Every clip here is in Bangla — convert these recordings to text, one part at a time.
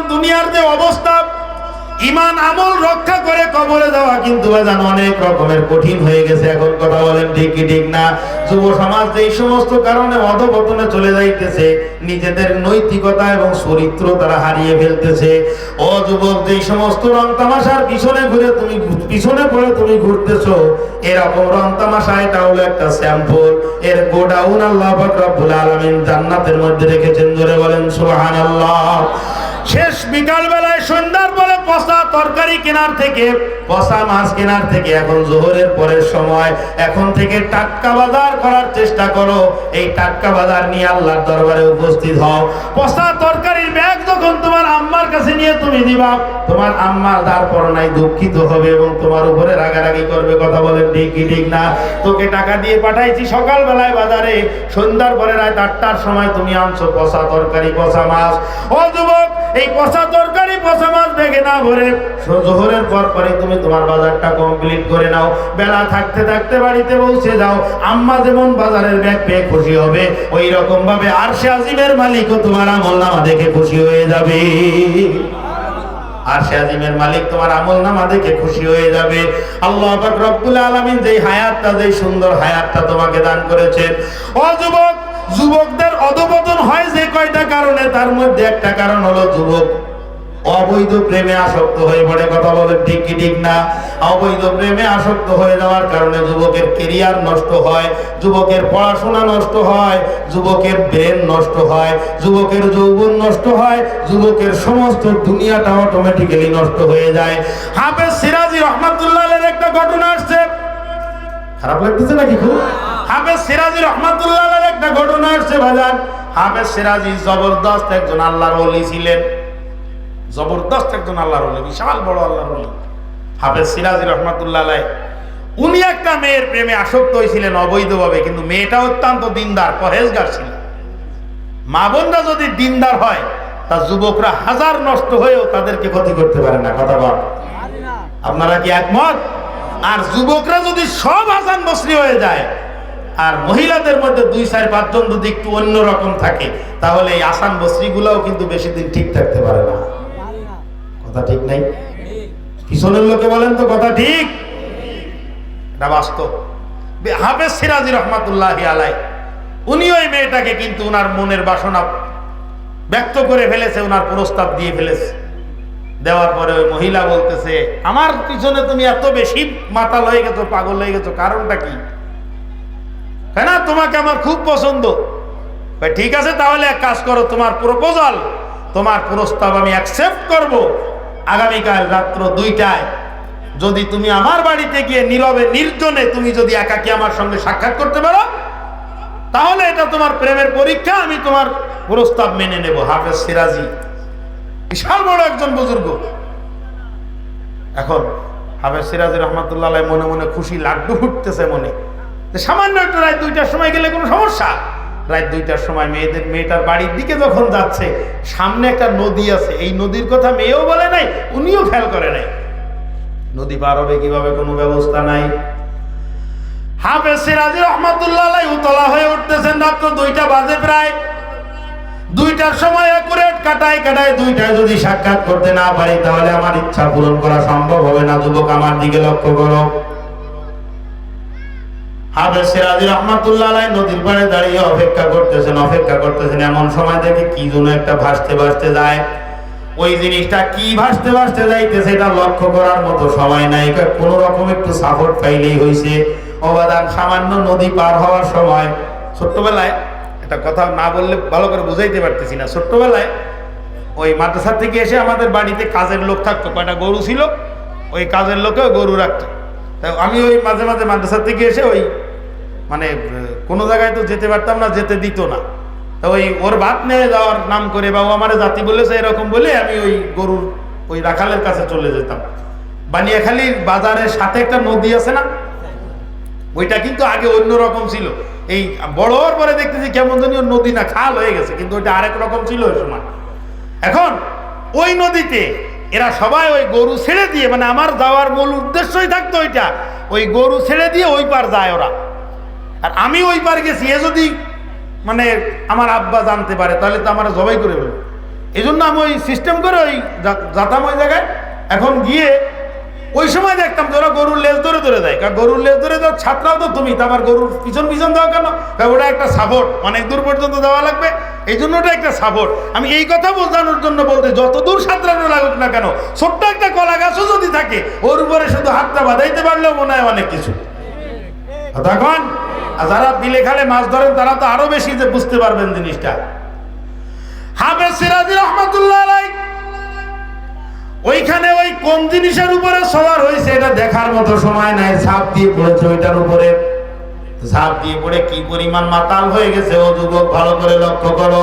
বর্তমান দুনিয়ার যে অবস্থা, ইমান আমল রক্ষা করে কবরে যাওয়া কিন্তু বাজান অনেক রকমের কঠিন হয়ে গেছে। এখন কথা বলেন, ঠিক কি ঠিক না? যুব সমাজ এই সমস্ত কারণে অধপতনে চলে যাইতেছে, নিজেদের নৈতিকতা এবং চরিত্র তারা হারিয়ে ফেলতেছে। ও যুবক, যে সমস্ত রং তামাশার পিছনে ঘুরে তুমি পিছনে পড়ে তুমি ঘুরতেছো, এরকম রং তামাশা, এটা হলো একটা স্যাম্পল এর গোডাউন আল্লাহ রব্বুল আলামিন জান্নাতের মধ্যে রেখেছেন। ধরে বলেন, সুবহানাল্লাহ। শেষ বিকাল বেলায় সন্ধ্যার পরে পচা তরকারি কেনার থেকে, পচা মাছ কেনার থেকে, এখন জোহরের পরের সময়। এখন থেকে টাটকা বাজার করার চেষ্টা করো। এই টাটকা বাজার নিয়ে আল্লাহর দরবারে উপস্থিত হও। পচা তরকারির ব্যাগ যখন তোমার আম্মার কাছে নিয়ে তুমি দিবা তোমার আম্মা তারপর নাই দুঃখিত হবে এবং তোমার উপরে রাগারাগি করবে, কথা বলেন ঠিক কি ঠিক না? তোকে টাকা দিয়ে পাঠাইছি সকাল বেলায় বাজারে সন্ধ্যার পরে রাত আটটার সময় তুমি আনছো পচা তরকারি, পচা মাছ। ও যুবক, এই পচা তরকারি, পচা মাছ বেগে না ভরে। জোহরের পর পরে তুমি তোমার বাজারটা কমপ্লিট করে নাও। বেলা থাকতে থাকতে বাড়িতে পৌঁছে যাও। আম্মা যেমন বাজারের ব্যাগ পেয়ে খুশি হবে ওই রকম ভাবে আর সে আজিমের মালিকও তোমার আমল নামা দেখে খুশি হয়ে যাবে। আর সে আজিমের মালিক তোমার আমল নামা দেখে খুশি হয়ে যাবে। আল্লাহ রব্বুল আলামিন যেই হায়াতটা, যেই সুন্দর হায়াতটা তোমাকে দান করেছেন। ও যুবক, যুবকদের অধপতন হয় যে কয়টা কারণে, তার মধ্যে একটা কারণ হলো যুবক। অবৈধ প্রেমে আসক্ত হয়ে পড়ে, কথা বলে ঠিক কি ঠিক না? অবৈধ প্রেমে আসক্ত হয়ে যাওয়ার কারণে যুবকের কেরিয়ার নষ্ট হয়, যুবকের পড়াশোনা নষ্ট হয়, যুবকের ব্রেন নষ্ট হয়, যুবকের যৌবন নষ্ট হয়, যুবকের সমস্ত দুনিয়াটা অটোমেটিক্যালি নষ্ট হয়ে যায়। হাফেজ সিরাজি রহমাতুল্লাহ একটা ঘটনা আসছে। খারাপ লাগতেছে নাকি খুব? হাফেজ সিরাজি রহমাতুল্লাহ একটা ঘটনা আসছে বাজার হাফেজ সিরাজি জবরদস্ত একজন আল্লাহর ওলি ছিলেন। জবরদস্ত একজন আল্লাহর ওলি, বিশাল বড় আল্লাহর ওলি। হাফেজ সিরাজি রহমাতুল্লাহ উনি একটা মেয়ের প্রেমে আসক্ত হয়েছিলেন অবৈধভাবে, কিন্তু মেয়েটা অত্যন্ত দিনদার পরেজগার ছিল। মা বোনরা যদি দিনদার হয়, তা যুবকরা হাজার নষ্ট হয়েও তাদেরকে ক্ষতি করতে পারে না, কথা বল। আপনারা কি একমত? আর যুবকরা যদি সব হাসান বসরি হয়ে যায় আর মহিলাদের মধ্যে দুই চার পাঁচজন যদি একটু অন্যরকম থাকে, তাহলে এই আসান বস্ত্রীগুলোও কিন্তু বেশি দিন ঠিক থাকতে পারে না। কথা ঠিক নাই? পিছনের লোকে বলেন তো কথা ঠিক? এটা বাস্তব। হাফেজ সিরাজি রহমাতুল্লাহ আলাই উনি ওই মেয়েটাকে কিন্তু ওনার মনের বাসনা ব্যক্ত করে ফেলেছে ওনার প্রস্তাব দিয়ে ফেলেছে। দেওয়ার পরে ওই মহিলা বলতেছে, আমার পিছনে তুমি এত বেশি মাতাল হয়ে গেছো, পাগল হয়ে গেছো, কারণটা কি? তাই না? তোমাকে আমার খুব পছন্দ। ঠিক আছে, তাহলে এক কাজ করো, তোমার প্রপোজাল তোমার প্রস্তাব আমি অ্যাকসেপ্ট করব। আগামীকাল রাত্র দুইটায়। যদি তুমি আমার বাড়িতে গিয়ে নীরবে, নির্জনে তুমি যদি একাকি আমার সঙ্গে সাক্ষাৎ করতে পারো, তাহলে এটা তোমার প্রেমের পরীক্ষা, আমি তোমার প্রস্তাব মেনে নেব। হাফেজ সিরাজি, বিশাল বড় একজন বুজুর্গ। এখন হাফেজ সিরাজি রহমতুল্লাহ মনে মনে খুশি, লাড্ডু ফুটতেছে মনে। সামান্য একটু রাত দুইটার সময় গেলে কোনো সমস্যা? রাত দুইটার সময় মেয়েদের, মেয়েটার বাড়ির দিকে যখন যাচ্ছে, সামনে একটা নদী আছে, এই নদীর কথা মেয়েও বলে নাই, উনিও খেয়াল করে নাই। নদী পার হবে কীভাবে, কোনো ব্যবস্থা নাই। হাফেজ সিরাজি রহমতুল্লাহ উতলা হয়ে উঠতেছেন রাত্র দুইটা বাজে প্রায়। দুইটার সময় একুরেট কাটায় কাটায় দুইটায় যদি সাক্ষাৎ করতে না পারি, তাহলে আমার ইচ্ছা পূরণ করা সম্ভব হবে না। যুবক, আমার দিকে লক্ষ্য করো। হাফেজ নদীর দাঁড়িয়ে অপেক্ষা করতেছেন অপেক্ষা করতেছেন। এমন সময় কি যেন একটা ভাসতে ভাসতে যায়। ওই জিনিসটা কি ভাসতে ভাসতে যাইতেছে এটা লক্ষ্য করার মতো সময় নাই। রকম একটু সাপোর্ট পাইলেই হইছে। অবাদান সামান্য নদী পার হওয়ার সময়। ছোট্টবেলায় একটা কথা না বললে ভালো করে বুঝাইতে পারতেছি না। ছোট্টবেলায় ওই মাদ্রাসা থেকে এসে আমাদের বাড়িতে কাজের লোক থাকতো। কয়টা গরু ছিল? ওই কাজের লোকেও গরু রাখতো। আমি ওই মাঝে মাঝে মাদ্রাসা থেকে এসে ওই মানে কোনো জায়গায় তো যেতে পারতাম না, যেতে দিত না। তা ওই ওর ভাত নিয়ে যাওয়ার নাম করে বা ও আমার জাতি বলেছে এরকম বলে আমি ওই গরুর, ওই রাখালের কাছে চলে যেতাম। বানিয়াখালীর বাজারের সাথে একটা নদী আছে না? ওইটা কিন্তু আগে অন্য রকম ছিল। এই বড় হওয়ার পরে দেখতেছি কেমন জানি ওর নদী না, খাল হয়ে গেছে, কিন্তু ওইটা আরেক রকম ছিল ওই সময়। এখন ওই নদীতে এরা সবাই ওই গরু ছেড়ে দিয়ে মানে আমার যাওয়ার মূল উদ্দেশ্যই থাকতো ওইটা। ওই গরু ছেড়ে দিয়ে ওই পার যায় ওরা। আর আমি ওই পার গেছি, এ যদি মানে আমার আব্বা জানতে পারে, তাহলে তো আমার জবাই করে ফেলবে এই জন্য আমি ওই সিস্টেম করে ওই যাতাম ওই জায়গায়। এখন গিয়ে ওই সময় দেখতাম যে ওরা গরুর লেজ ধরে ধরে দেয়। কারণ গরুর লেজ ধরে দেওয়ার ছাত্রাও তো তুমি, তা আবার গরুর পিছন পিছন দেওয়া কেন? ওটা একটা সাপোর্ট অনেক দূর পর্যন্ত দেওয়া লাগবে। এই জন্য ওটা একটা সাপোর্ট আমি এই কথা বোঝানোর জন্য বলতে যত দূর সাঁতরানো লাগুক না কেন, ছোট্ট একটা কলা গাছও যদি থাকে, ওর উপরে শুধু হাতটা বাঁধাইতে পারলেও মনে হয় অনেক কিছু। তখন, আর যারা বিলে খালে মাছ ধরেন, তারা তো আরও বেশি যে বুঝতে পারবেন জিনিসটা। হাফেজ সিরাজি রহমতুল্লাহ আলাই ওইখানে ওই কোন জিনিসের উপরে সবার হয়েছে, এটা দেখার মতো সময় নাই। ঝাঁপ দিয়ে পড়েছে ওইটার উপরে। ঝাঁপ দিয়ে পড়ে কি পরিমাণ মাতাল হয়ে গেছে, ও যুবক, ভালো করে লক্ষ্য করো।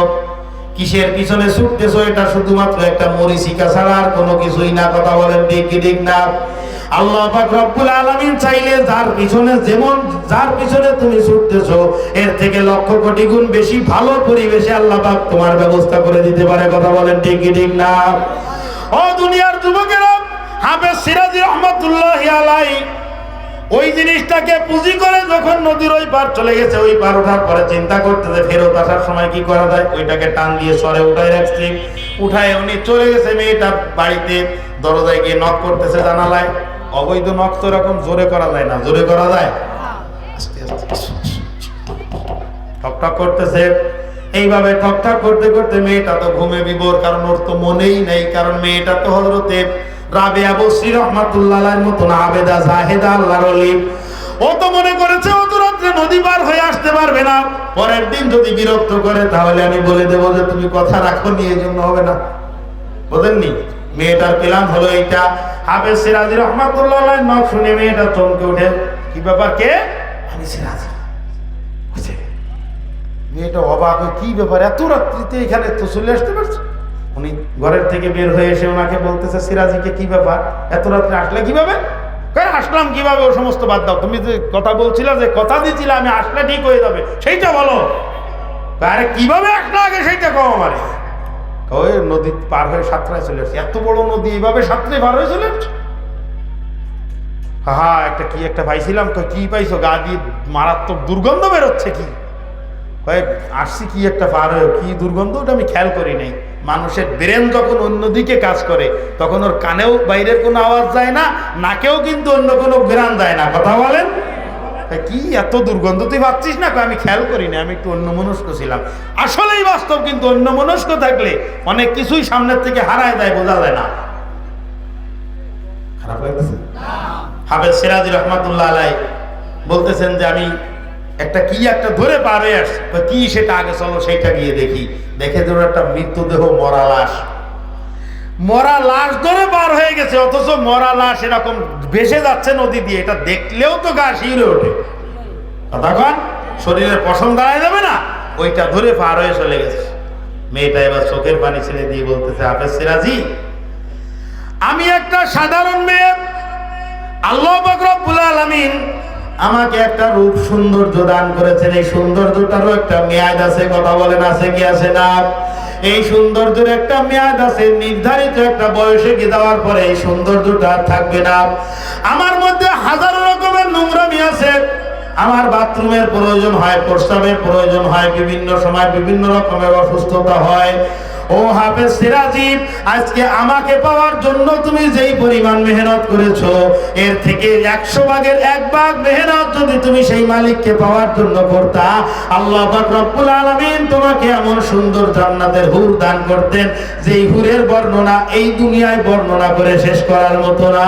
কিসের পিছনে ছুটতেছো, এটা শুধুমাত্র একটা মরিচিকা ছাড়া আর কোনো কিছুই না, কথা বলেন ঠিক কি ঠিক না? আল্লাহ পাক রব্বুল আলামিন চাইলে যার পিছনে যেমন, যার পিছনে তুমি ছুটতেছো, এর থেকে লক্ষ কোটি গুণ বেশি ভালো পরিবেশে আল্লাহ পাক তোমার ব্যবস্থা করে দিতে পারে, কথা বলেন ঠিক ঠিক না? ও দুনিয়ার যুবকেরা হাফেজ সিরাজি রহমতুল্লাহ আলাই ওই জিনিসটাকে পুঁজি করে যখন নদীর ওই পার চলে গেছে ওই পার ওঠার পরে চিন্তা করতেছে ফেরত আসার সময় কি করা যায় ওইটাকে টান দিয়ে সরে উঠায় রাখছি উঠায় উনি চলে গেছে মেয়েটা বাড়িতে দরজায় গিয়ে নক করতেছে জানালায় অবৈধ নক তো এরকম জোরে করা যায় না জোরে করা যায় আস্তে করতেছে এইভাবে ঠকঠক করতে করতে মেয়েটা তো ঘুমে বিবর, কারণ ওর তো মনেই নেই, কারণ মেয়েটা তো হজরতে রাবেয়া বসরি রহমাতুল্লাহ মতন আবেদা জাহেদা আল্লাহর অলি ও তো মনে করেছে ও তো রাত্রে নদী পার হয়ে আসতে পারবে না। পরের দিন যদি বিরক্ত করে, তাহলে আমি বলে দেবো যে তুমি কথা রাখো নি এই জন্য হবে না। বোঝেননি? মেয়েটার প্ল্যান হলো এইটা। হাফেজ সিরাজি রহমাতুল্লাহ নখ শুনে মেয়েটা চমকে উঠে কি ব্যাপার, কে? আমি সিরাজি। মেয়েটা অবাক কি ব্যাপার? এত রাত্রিতে এখানে তো চলে আসতে পারছে? উনি ঘরের থেকে বের হয়ে এসে ওনাকে বলতেছে, সিরাজিকে কি ব্যাপার? এত রাত্রে আসলে কীভাবে? আসলাম কীভাবে? ও সমস্ত বাদ দাও। তুমি যে কথা বলছিলে যে কথা দিয়েছিলে, আমি আসলে ঠিক হয়ে যাবে। সেইটা বলো। আরে কীভাবে আসলে আগে সেইটা কম আমারে? ওই নদী পার হয়ে সাঁতরায় চলে আসছে। এত বড় নদী এইভাবে সাঁতরে পার হয়ে চলে আসছে? হা একটা কি একটা পাইছিলাম। তো কি পাইছো? গা দিয়ে মারাত্মক দুর্গন্ধ বেরোচ্ছে কি? কয়েক আসছি কি একটা পার হয়ে কি দুর্গন্ধ? ওটা আমি খেয়াল করি নাই। মানুষের ব্রেন যখন অন্যদিকে কাজ করে তখন ওর কানেও বাইরের কোনো আওয়াজ যায় না নাকেও কিন্তু অন্য কোনো গ্রান যায় না। কথা বলেন? কি এত দুর্গন্ধ? তুই ভাবছিস না? আমি খেয়াল করি না আমি একটু অন্য মনস্ক ছিলাম। আসলেই বাস্তব কিন্তু অন্য মনস্ক থাকলে অনেক কিছুই সামনের থেকে হারায় দেয় বোঝা যায় না। খারাপ লাগতেছে? হাফেজ সিরাজি রহমাতুল্লাহ আলাই বলতেছেন যে আমি একটা কি একটা ধরে পার আসছি। কি সেটা আগে চলো সেটা গিয়ে দেখি। দেখে ধরো একটা মৃতদেহ মরা লাশ। মরা লাশ ধরে পার হয়ে গেছে, অথচ মরা লাশ এরকম ভেসে যাচ্ছে নদী দিয়ে। এটা দেখলেও তো গা শিউরে ওঠে। তখন শরীরের পশম দাঁড়ায় যাবে না? ওইটা ধরে পার হয়ে চলে গেছে। মেয়েটা এবার চোখের পানি ছেড়ে দিয়ে বলতেছে হাফেজ সিরাজি, আমি একটা সাধারণ মেয়ে। আল্লাহ রব্বুল আলামিন আমাকে একটা রূপ সৌন্দর্য দান করেছেন। এই সৌন্দর্যটারও একটা মেয়াদ আছে, কথা বলেন, আছে কি, আছে না? এই সৌন্দর্যের একটা মেয়াদ আছে, নির্ধারিত একটা বয়সে গিয়ে দেওয়ার পরে এই সৌন্দর্যটা থাকবে না। আমার মধ্যে হাজারো রকমের নোংরামি আছে। আমার বাথরুমের প্রয়োজন হয়, প্রস্রাবের প্রয়োজন হয়, বিভিন্ন সময় বিভিন্ন রকমের অসুস্থতা হয়। ও হাফেজ সিরাজি আজকে আমাকে পাওয়ার জন্য তুমি যেই পরিমাণ মেহনত করেছ, এর থেকে একশো ভাগের এক ভাগ মেহনত যদি তুমি সেই মালিককে পাওয়ার জন্য করতা, আল্লাহ রব্বুল আলামিন তোমাকে এমন সুন্দর জান্নাতের হুর দান করতেন, যেই হুরের বর্ণনা এই দুনিয়ায় বর্ণনা করে শেষ করার মতো না।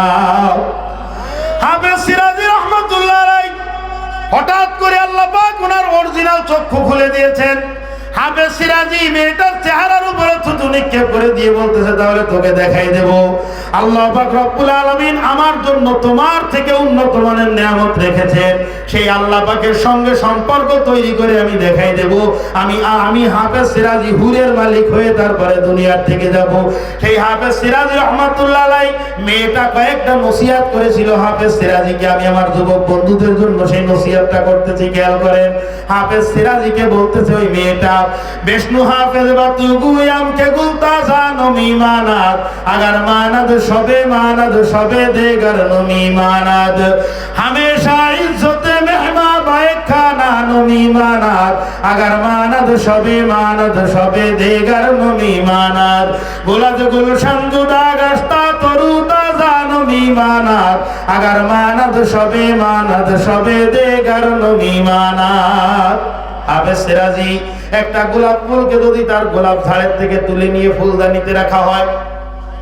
হাফেজ সিরাজি রহমতুল্লাহ হঠাৎ করে আল্লাহ পাক ওনার অরিজিনাল চক্ষু খুলে দিয়েছেন। আমি দেখাই দেব। আমি আমি হাফেজ সিরাজি হুরের মালিক হয়ে তারপরে দুনিয়ার থেকে যাব। সেই হাফেজ সিরাজি রহমাতুল্লাহ মেয়েটা কয়েকটা নসিহাত করেছিল হাফেজ সিরাজিকে আমি আমার যুবক বন্ধুদের জন্য সেই নসিহাতটা করতেছি, খেয়াল করেন। হাফেজ সিরাজিকে বলতেছে, ওই মেয়েটা বিষ্ণু হাফেজ বা তুগুয়াম কে গুলতা জানো মিমানাত আগার মানাদ সবে মানাদ, সবে দেগার নমি মানাদ। হামেশা ইজ্জতে মেহমা বায়ে খানা নমি মানাত আগার মানাদ সবে মানাদ, সবে দেগার নমি মানাত গোলাজ গুলশান জুদা গাস্তা তরু তাজা নমি আগার মানাদ সবে মানাদ, সবে দেগার নমি মানাত হাফেজ সেরাজি, একটা গোলাপ ফুলকে যদি তার গোলাপ ঝাড়ের থেকে তুলে নিয়ে ফুলদানিতে রাখা হয়,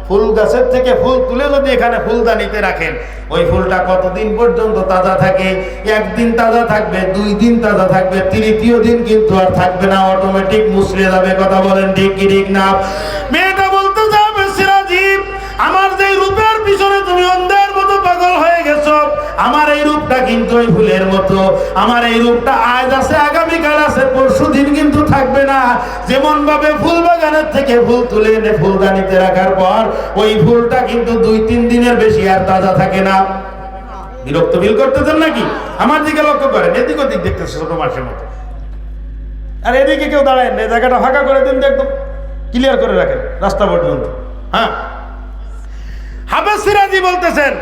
ফুল গাছের থেকে ফুল তুলে যদি এখানে ফুলদানিতে রাখেন, ওই ফুলটা কতদিন পর্যন্ত তাজা থাকে? একদিন তাজা থাকবে, দুই দিন তাজা থাকবে, তৃতীয় দিন কিন্তু আর থাকবে না অটোমেটিক মুসলে যাবে, কথা বলেন ঠিক কি ঠিক না? মেয়েটা রূপটা ফুলের মতো। আমার এই রূপটা আজ আছে, আগামীকাল আছে পরশু দিন কিন্তু থাকবে না। যেমন ভাবে ফুল বাগানের থেকে ফুল তুলে এনে ফুলদানিতে রাখার পর, ওই ফুলটা কিন্তু দুই তিন দিনের বেশি আর তাজা থাকে না। বিরক্ত ফিল করতেছেন নাকি? আমার দিকে লক্ষ্য করেন, এদিক ওদিক দেখতেছে ছোট মাসের মতো। আর এদিকে কেউ দাঁড়ায় না জায়গাটা ফাঁকা করে দিন একদম। ক্লিয়ার করে রাখেন, রাস্তা পর্যন্ত। হ্যাঁ। হাফেজ সিরাজি বলতেছেন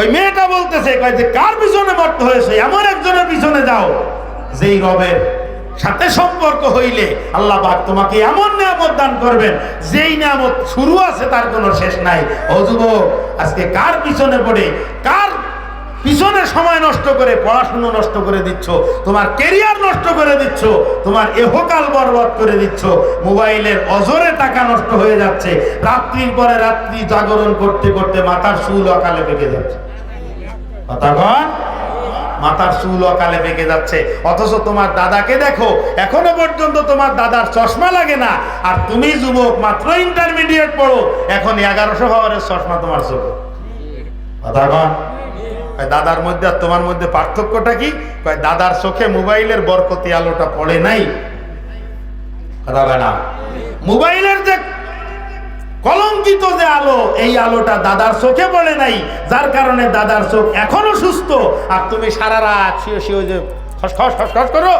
ওই মেয়েটা বলতেছে, কয় যে, কার পিছনে মরতে হয়েছে? এমন একজনের পিছনে যাও, যেই রবের সাথে সম্পর্ক হইলে আল্লাহ পাক তোমাকে এমন নিয়ামত দান করবেন, যেই নিয়ামত শুরু আছে তার কোনো শেষ নাই। অজুব আজকে কার পিছনে পড়ে? কার পিছনে সময় নষ্ট করে, পড়াশুনো নষ্ট করে দিচ্ছ, তোমার কেরিয়ার নষ্ট করে দিচ্ছ, তোমার এহকাল বরবাদ করে দিচ্ছ, মোবাইলের অজরে টাকা নষ্ট হয়ে যাচ্ছে, রাত্রির পরে রাত্রি জাগরণ করতে করতে মাথার চুল অকালে পেকে যাচ্ছে। মাথার চুল অকালে পেকে যাচ্ছে। অথচ তোমার দাদাকে দেখো, এখনও পর্যন্ত তোমার দাদার চশমা লাগে না। আর তুমি যুবক, মাত্র ইন্টারমিডিয়েট পড়ো, এখন এগারোশো পাওয়ারের চশমা তোমার চোখে। কথা কন? দাদার মধ্যে আর তোমার মধ্যে পার্থক্যটা কি? দাদার চোখে মোবাইলের বরকতি আলোটা পড়ে নাই। মোবাইলের যে কলঙ্কিত যে আলো, এই আলোটা দাদার চোখে পড়ে নাই। যার কারণে দাদার চোখ এখনও সুস্থ। আর তুমি সারা রাত শুয়ে শুয়ে যে খসখস করো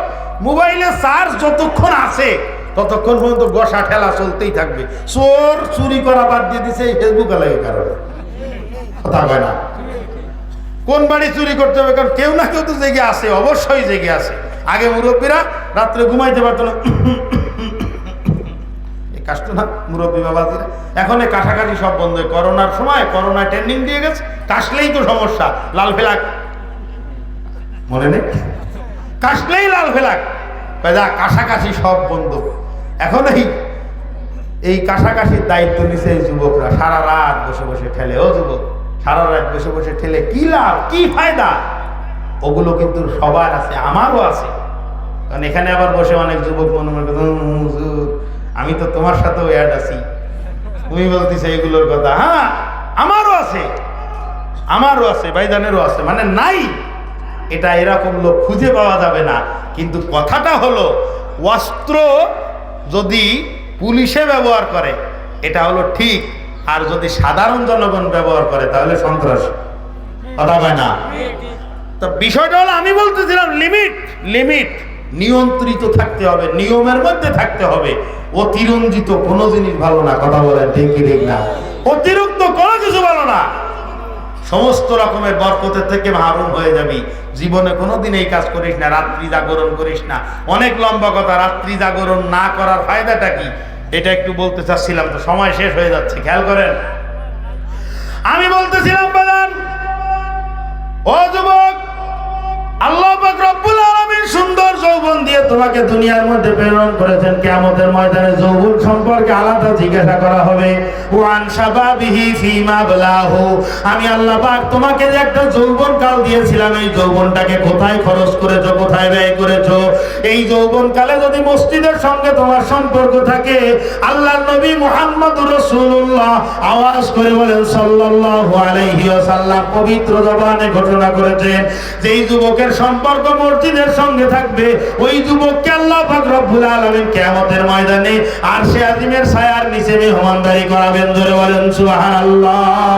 মোবাইলের চার্জ যতক্ষণ আছে, ততক্ষণ পর্যন্ত বসা ঠেলা চলতেই থাকবে। চোর চুরি করা বাদ দিয়ে দিছে এই ফেসবুক আলাইয়ের কারণে। কথা কয় না। কোন বাড়ি চুরি করতে হবে? কারণ কেউ না কেউ তো জেগে আছে, অবশ্যই জেগে আছে। আগে মুরব্বীরা রাত্রে ঘুমাইতে পারতো না। কাশতো না মুরব্বী বাবাজিরা এখন এই কাছাকাছি সব বন্ধ। করোনার সময় করোনা ট্রেন্ডিং দিয়ে গেছে। কাশলেই তো সমস্যা, লাল ফেলাক। মনে নেই? কাশলেই লাল ফেলাক। যা কাছাকাছি সব বন্ধ। এখন এই এই কাছাকাছির দায়িত্ব নিছে যুবকরা। সারা রাত বসে বসে ঠেলে। ও যুবক সারা রাত বসে বসে ঠেলে কি লাভ কি ফায়দা? ওগুলো কিন্তু সবার আছে আমারও আছে। কারণ এখানে আবার বসে অনেক যুবক মনে মনে হুজুর, আমি তো তোমার সাথেও অ্যাড আছি। তুমি বলতেছো এগুলোর কথা। হ্যাঁ আমারও আছে আমারও আছে ভাইজানেরও আছে। মানে নাই এটা এরকম লোক খুঁজে পাওয়া যাবে না। কিন্তু কথাটা হলো অস্ত্র যদি পুলিশে ব্যবহার করে এটা হলো ঠিক। আর যদি সাধারণ জনগণ ব্যবহার করে তাহলে সন্ত্রাস। কথা হয় না? তো বিষয়টা হলো আমি বলতেছিলাম লিমিট লিমিট নিয়ন্ত্রিত থাকতে হবে নিয়মের মধ্যে থাকতে হবে। অতিরঞ্জিত কোনো জিনিস ভালো না কথা বলেন ঠিক কি ঠিক না? অতিরিক্ত কোনো কিছু ভালো না। সমস্ত রকমের বরকতের থেকে মাহরুম হয়ে যাবি। জীবনে কোনোদিন এই কাজ করিস না রাত্রি জাগরণ করিস না। অনেক লম্বা কথা রাত্রি জাগরণ না করার ফায়দাটা কি? এটা একটু বলতে চাচ্ছিলাম তো, সময় শেষ হয়ে যাচ্ছে, খেয়াল করেন। আমি বলতেছিলাম প্রধান ও যুবক আল্লাহ রব্বুল সুন্দর যৌবন দিয়ে তোমাকে দুনিয়ার মধ্যে প্রেরণ করেছেন। ময়দানে যৌবন সম্পর্কে আলাদা জিজ্ঞাসা করা হবে। ওয়ান ফিমা বলাহু আমি আল্লাহ পাক তোমাকে যে একটা যৌবন কাল দিয়েছিলাম, এই যৌবনটাকে কোথায় খরচ করেছ, কোথায় ব্যয় করেছ? এই যৌবন কালে যদি মসজিদের সঙ্গে তোমার সম্পর্ক থাকে, আল্লাহর নবী মুহাম্মদুর রাসূলুল্লাহ আওয়াজ করে বলেন, সাল্লাল্লাহু আলাইহি ওয়াসাল্লাম পবিত্র জবানে ঘোষণা করেছেন, যেই যুবকের সম্পর্ক মসজিদের সঙ্গে থাকবে। ওই যুবককে আল্লাহ পাক রব্বুল আলামিন কিয়ামতের ময়দানে আরশে আজিমের ছায়ার নিচে মেহমানদারি করাবেন, জোরে বলেন সুবহানাল্লাহ।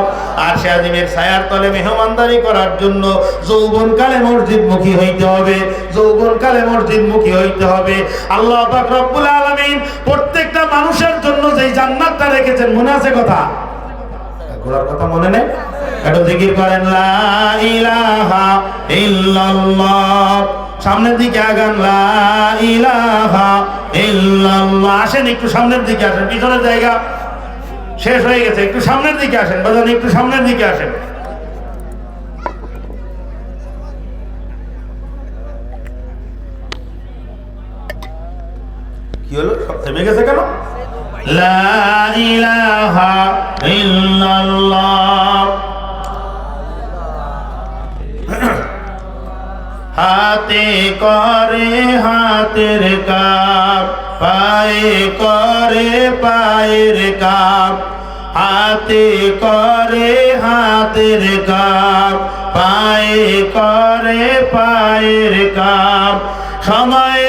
আরশে আজিমের ছায়ার তলে মেহমানদারি করার জন্য যৌবনকালে মসজিদমুখী হইতে হবে, যৌবনকালে মসজিদমুখী হইতে হবে। আল্লাহ পাক রব্বুল আলামিন প্রত্যেকটা মানুষের জন্য যেই জান্নাতটা রেখেছেন মনে আছে কথা। ঘোরার কথা মনে নেই? সামনের দিকে আগান আসেন, একটু সামনের দিকে আসেন, পিছনের জায়গা শেষ হয়ে গেছে। একটু সামনের দিকে আসেন, বাজান, একটু সামনের দিকে আসেন। কেন? লা ইলাহা ইল্লাল্লাহ। হাতে করে হাতের কাপ, পায়ে করে পায়ের কাপ, হাতে করে হাতের কাপ, পায়ে করে পায়ের কাপ। সময়